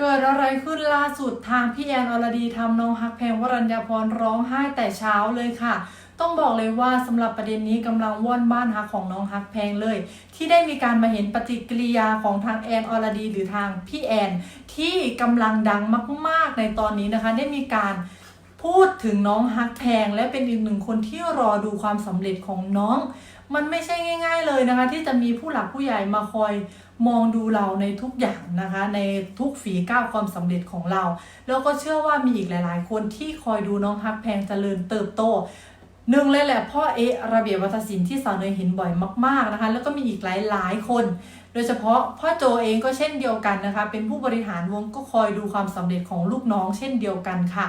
เกิดอะไรขึ้นล่าสุดทางพี่แอนอรดีทำน้องฮักแพงวรัญญาพรร้องไห้แต่เช้าเลยค่ะ ต้องบอกเลยว่าสำหรับประเด็นนี้กำลังว่อนบ้านฮักของน้องฮักแพงเลย ที่ได้มีการมาเห็นปฏิกิริยาของทางแอนอรดี หรือทางพี่แอน ที่กำลังดังมากๆในตอนนี้นะคะ ได้มีการพูดถึงน้องฮักแพงและเป็นอีกหนึ่งคนที่รอดูความสำเร็จของน้อง มันไม่ใช่ง่าย ๆเลยนะคะ ที่จะมีผู้หลักผู้ใหญ่มาคอยมองดูเราในทุกอย่างนะคะ ในทุกฝีก้าวความสำเร็จของเรา แล้วก็เชื่อว่ามีอีกหลาย ๆ คนที่คอยดูน้องฮักแพงเจริญเติบโตหนึ่งเลยแหละพ่อเอะระเบียบวัฒนศิลป์ที่สาวเนยเห็นบ่อยมาก ๆนะคะ แล้วก็มีอีกหลายๆคน โดยเฉพาะพ่อโจเองก็เช่นเดียวกันนะคะ เป็นผู้บริหารวงก็คอยดูความสำเร็จของลูกน้องเช่นเดียวกันค่ะ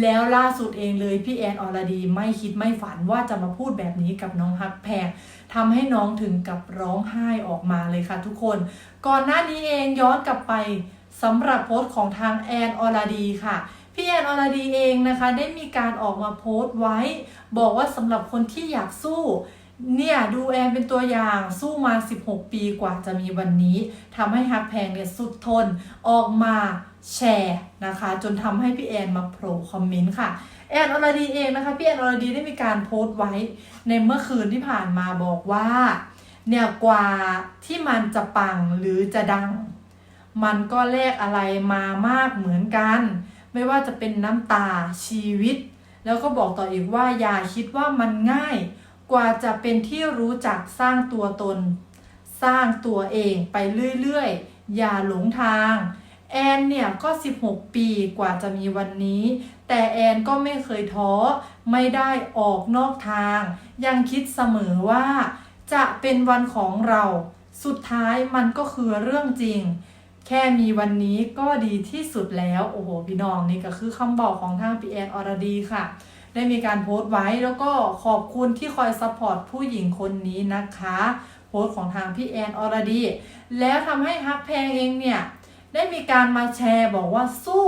แล้วล่าสุดเองเลยพี่แอนอรดีไม่คิดไม่ฝันว่าจะมาพูดแบบนี้กับน้องฮักแพงทำให้น้องถึงกับร้องไห้ออกมาเลยค่ะทุกคน ก่อนหน้านี้เองย้อนกลับไปสำหรับโพสต์ของทางแอนอรดีค่ะพี่แอนอรดีเองนะคะ ได้มีการออกมาโพสต์ไว้ บอกว่าสำหรับคนที่อยากสู้เนี่ยดูแอนเป็นตัวอย่างสู้มา 16 ปีกว่าจะมีวันนี้ทำให้ฮักแพงเนี่ยสุดทนออกมา แชร์นะคะ จนทำให้พี่แอนมาโผล่คอมเมนต์ค่ะ แอนอรดีเองนะคะ พี่แอนอรดีได้มีการโพสต์ไว้ในเมื่อคืนที่ผ่านมาบอกว่าเนี่ยกว่าที่มันจะปังหรือจะดัง มันก็แลกอะไรมามากเหมือนกัน ไม่ว่าจะเป็นน้ำตาชีวิต แล้วก็บอกต่ออีกว่าอย่าคิดว่ามันง่าย กว่าจะเป็นที่รู้จักสร้างตัวตน สร้างตัวเองไปเรื่อยๆ อย่าหลงทาง แอนเนี่ยก็ 16 ปีกว่าจะมีวันนี้ แต่แอนก็ไม่เคยท้อ ไม่ได้ออกนอกทาง ยังคิดเสมอว่า จะเป็นวันของเรา สุดท้ายมันก็คือเรื่องจริง แค่มีวันนี้ก็ดีที่สุดแล้ว โอ้โห พี่น้องนี่ก็คือคำบอกของทางพี่แอนอรดีค่ะ ได้มีการโพสต์ไว้แล้วก็ขอบคุณที่คอยซัพพอร์ตผู้หญิงคนนี้นะคะ โพสต์ของทางพี่แอนอรดี แล้วทำให้ฮักแพงเองเนี่ย ได้มีการมาแชร์บอกว่าสู้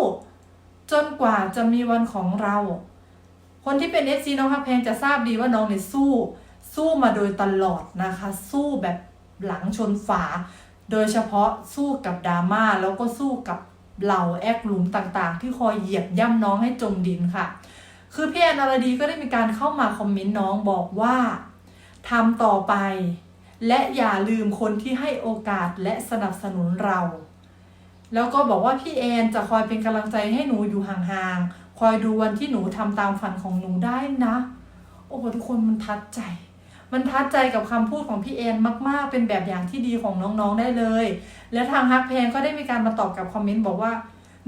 จนกว่าจะมีวันของเรา คนที่เป็น FC น้องฮักแพงจะทราบดีว่าน้องเนี่ยสู้ สู้มาโดยตลอดนะคะ สู้แบบหลังชนฝา โดยเฉพาะสู้กับดราม่าแล้วก็สู้กับเหล่าแอกหลุมต่างๆ ที่คอยเหยียบย่ำน้องให้จมดินค่ะ คือพี่แอนอรดีก็ได้มีการเข้ามาคอมเมนต์น้องบอกว่าทำต่อไป และอย่าลืมคนที่ให้โอกาสและสนับสนุนเรา แล้วก็บอกว่าพี่แอนจะคอยเป็นกำลังใจให้หนูอยู่ห่างๆ คอยดูวันที่หนูทำตามฝันของหนูได้นะ โอ้โหทุกคนมันทัดใจ มันทัดใจกับคำพูดของพี่แอนมากๆ เป็นแบบอย่างที่ดีของน้องๆได้เลย และทางฮักแพงก็ได้มีการมาตอบกับคอมเมนต์บอกว่า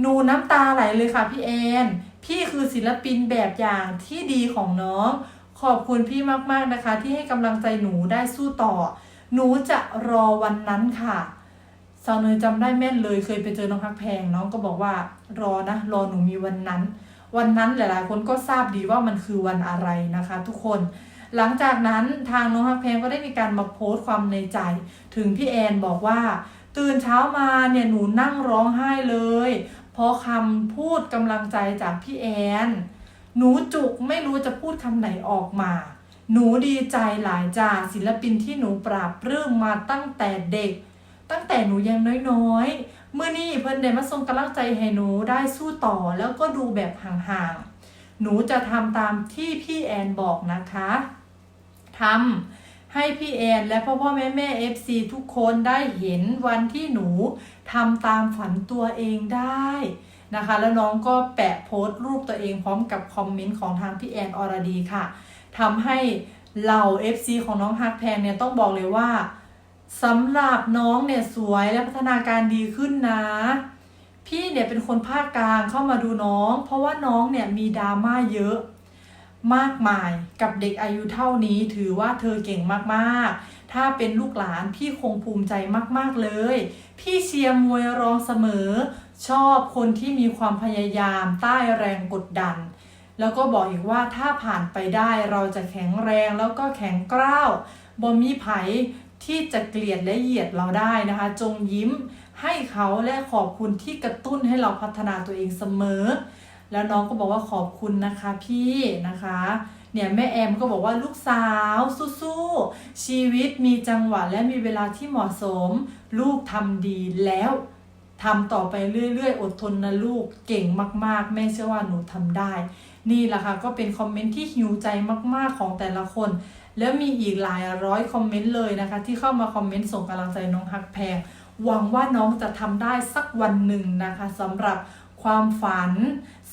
หนูน้ำตาไหลเลยค่ะพี่แอน พี่คือศิลปินแบบอย่างที่ดีของน้อง ขอบคุณพี่มากๆนะคะ ที่ให้กำลังใจหนูได้สู้ต่อ หนูจะรอวันนั้นค่ะ สาวเนยจำได้แม่นเลยเคยไปเจอน้องฮักแพงน้องก็บอกว่ารอนะ รอหนูมีวันนั้น วันนั้นหลายๆ คนก็ทราบดีว่ามันคือวันอะไรนะคะ ทุกคน หลังจากนั้นทางน้องฮักแพงก็ได้มีการมาโพสต์ความในใจ ถึงพี่แอนบอกว่า ตื่นเช้ามาเนี่ยหนูนั่งร้องไห้เลย เพราะคำพูดกำลังใจจากพี่แอน หนูจุกไม่รู้จะพูดคำไหนออกมาหนูดีใจหลายจ่าศิลปินที่หนูปราบปลื้มมาตั้งแต่เด็ก ตั้งแต่หนูยังน้อยๆเมื่อนี่เพิ่นได้มาส่งกำลังใจให้หนูได้สู้ต่อแล้วก็ดูแบบห่างๆ หนูจะทำตามที่พี่แอนบอกนะคะทำให้พี่แอนและพ่อพ่อแม่แม่เอฟซีทุกคนได้เห็นวันที่หนูทำตามฝันตัวเองได้นะคะ แล้วน้องก็แปะโพสต์รูปตัวเองพร้อมกับคอมเมนต์ของทางพี่แอนอรดีค่ะทำให้เหล่า FC ของน้องฮักแพงเนี่ยต้องบอกเลยว่า สำหรับน้องเนี่ยสวยและพัฒนาการดีขึ้นนะ พี่เนี่ยเป็นคนภาคกลางเข้ามาดูน้อง เพราะว่าน้องเนี่ยมีดราม่าเยอะ มากมายกับเด็กอายุเท่านี้ถือว่าเธอเก่งมากๆ ถ้าเป็นลูกหลานพี่คงภูมิใจมากๆเลย พี่เชียร์มวยรองเสมอ ชอบคนที่มีความพยายามใต้แรงกดดัน แล้วก็บอกอีกว่าถ้าผ่านไปได้เราจะแข็งแรงแล้วก็แข็งกร้าวบ่มีไผ ที่จะเกลียดและเหยียดเราได้นะคะ จงยิ้มให้เขาและขอบคุณที่กระตุ้นให้เราพัฒนาตัวเองเสมอ แล้วน้องก็บอกว่าขอบคุณนะคะพี่นะคะเนี่ยแม่แอมก็บอกว่าลูกสาวสู้ๆชีวิตมีจังหวะและมีเวลาที่เหมาะสม ลูกทำดีแล้วทำต่อไปเรื่อยๆ อดทนนะลูกเก่งมากๆ แม่เชื่อว่าหนูทำได้ นี่แหละค่ะก็เป็นคอมเมนต์ที่หิวใจมากๆของแต่ละคน แล้วมีอีกหลายร้อยคอมเมนต์เลยนะคะ ที่เข้ามาคอมเมนต์ส่งกำลังใจน้องฮักแพงหวังว่าน้องจะทำได้สักวันหนึ่งนะคะสำหรับความฝัน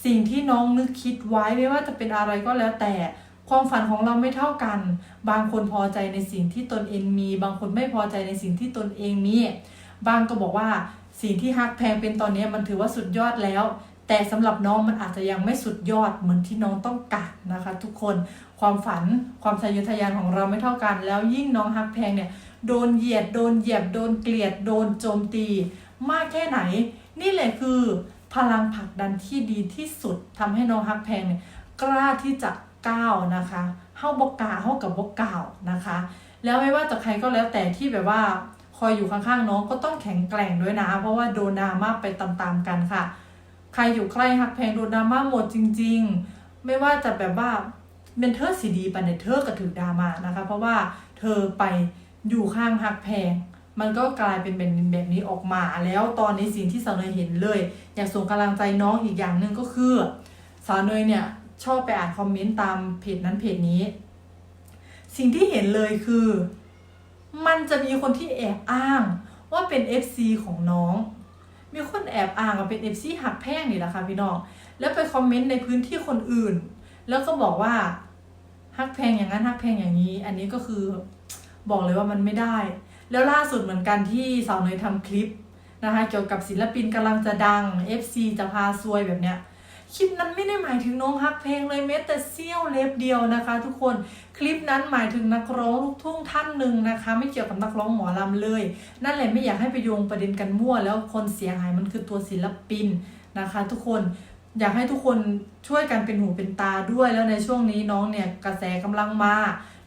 สิ่งที่น้องนึกคิดไว้ไม่ว่าจะเป็นอะไรก็แล้วแต่ความฝันของเราไม่เท่ากัน บางคนพอใจในสิ่งที่ตนเองมี บางคนไม่พอใจในสิ่งที่ตนเองมี บางก็บอกว่าสิ่งที่ฮักแพงเป็นตอนนี้มันถือว่าสุดยอดแล้ว แต่สำหรับน้องมันอาจจะยังไม่สุดยอดเหมือนที่น้องต้องการนะคะ ทุกคนความฝันความทะเยอทะยานของเราไม่เท่ากัน แล้วยิ่งน้องฮักแพงเนี่ยโดนเหยียดโดนเหยียบโดนเกลียดโดนโจมตี มากแค่ไหน นี่แหละคือพลังผลักดันที่ดีที่สุดทำให้น้องฮักแพงเนี่ยกล้าที่จะก้าวนะคะเฮ้าบกกาเฮ้ากับบกก่าวนะคะ แล้วไม่ว่าจะใครก็แล้วแต่ที่แบบว่าคอยอยู่ข้างๆน้องก็ต้องแข็งแกร่งด้วยนะ เพราะว่าโดนดราม่าไปตามๆกันค่ะ ใครอยู่ใกล้ฮักแพงโดนดราม่าหมดจริง ๆ ไม่ว่าจะแบบว่าเมนเทอร์สีดีไปเนี่ยเธอก็ถือดราม่านะคะ เพราะว่าเธอไปอยู่ข้างฮักแพง มันก็กลายเป็นแบบแบบนี้ออกมา แล้วตอนนี้สิ่งที่สาวเนยเห็นเลย อยากส่งกำลังใจน้องอีกอย่างหนึ่งก็คือสาวเนยเนี่ยชอบไปอ่านคอมเมนต์ตามเพจนั้นเพจนี้ สิ่งที่เห็นเลยคือ มันจะมีคนที่แอบอ้างว่าเป็น FC ของน้อง มีคนแอบอ้างว่าเป็นเอฟซีหักแพงนี่แหละค่ะพี่น้อง แล้วไปคอมเมนต์ในพื้นที่คนอื่น แล้วก็บอกว่าหักแพงอย่างนั้นหักแพงอย่างนี้ อันนี้ก็คือบอกเลยว่ามันไม่ได้ แล้วล่าสุดเหมือนกันที่สาวเนยทำคลิปนะคะเกี่ยวกับศิลปินกำลังจะดัง FC จะพาซวยแบบเนี้ย คลิปนั้นไม่ได้หมายถึงน้องฮักเพลงเลยแม้แต่เสี้ยวเล็บเดียวนะคะ ทุกคนคลิปนั้นหมายถึงนักร้องลูกทุ่งท่านหนึ่งนะคะ ไม่เกี่ยวกับนักร้องหมอลำเลย นั่นแหละไม่อยากให้ไปโยงประเด็นกันมั่ว แล้วคนเสียหายมันคือตัวศิลปินนะคะ ทุกคนอยากให้ทุกคนช่วยกันเป็นหูเป็นตาด้วยแล้วในช่วงนี้น้องเนี่ยกระแสกำลังมา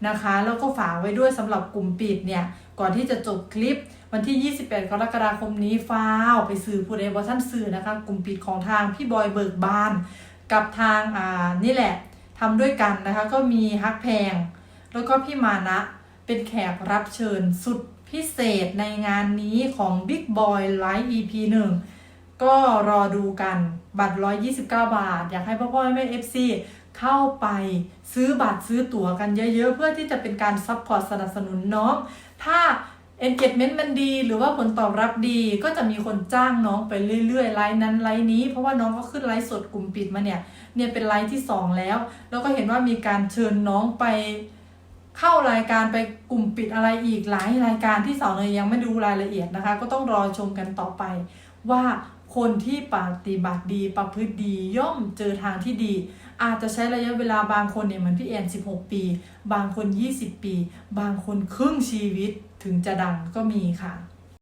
นะคะ แล้วก็ฝากไว้ด้วยสำหรับกลุ่มปิดเนี่ย ก่อนที่จะจบคลิปวันที่ 28 กรกฎาคมนี้ฟ้าวไปซื้อผู้ใดบอท่านซื้อนะคะ กลุ่มปิดของทางพี่บอยเบิกบาน กับทางอ่านี่แหละทำด้วยกันนะคะ ก็มีฮักแพง แล้วก็พี่มานะ เป็นแขกรับเชิญสุดพิเศษในงานนี้ของ Big Boy Live EP 1 ก็รอดูกันบัตร 129 บาท อยากให้พ่อพ่อแม่ FC เข้าไปซื้อบัตรซื้อตั๋วกันเยอะๆ เพื่อที่จะเป็นการซัพพอร์ตสนับสนุนน้อง ถ้า engagement มันดีหรือว่าผลตอบรับดีก็จะมีคนจ้างน้องไปเรื่อยๆไลน์นั้นไลน์นี้ เพราะว่าน้องก็ขึ้นไลน์สดกลุ่มปิดมาเนี่ยเนี่ยเป็นไลน์ที่ 2 แล้ว แล้วก็เห็นว่ามีการเชิญน้องไปเข้ารายการไปกลุ่มปิดอะไรอีกหลายรายการที่สาวเนยยังไม่ดูรายละเอียดนะคะ ก็ต้องรอชมกันต่อไปว่า คนที่ปฏิบัติดีประพฤติดีย่อมเจอทางที่ดี อาจจะใช้ระยะเวลาบางคนเนี่ยเหมือนพี่แอน16 ปี บางคน 20 ปี บางคนครึ่งชีวิตถึงจะดังก็มีค่ะ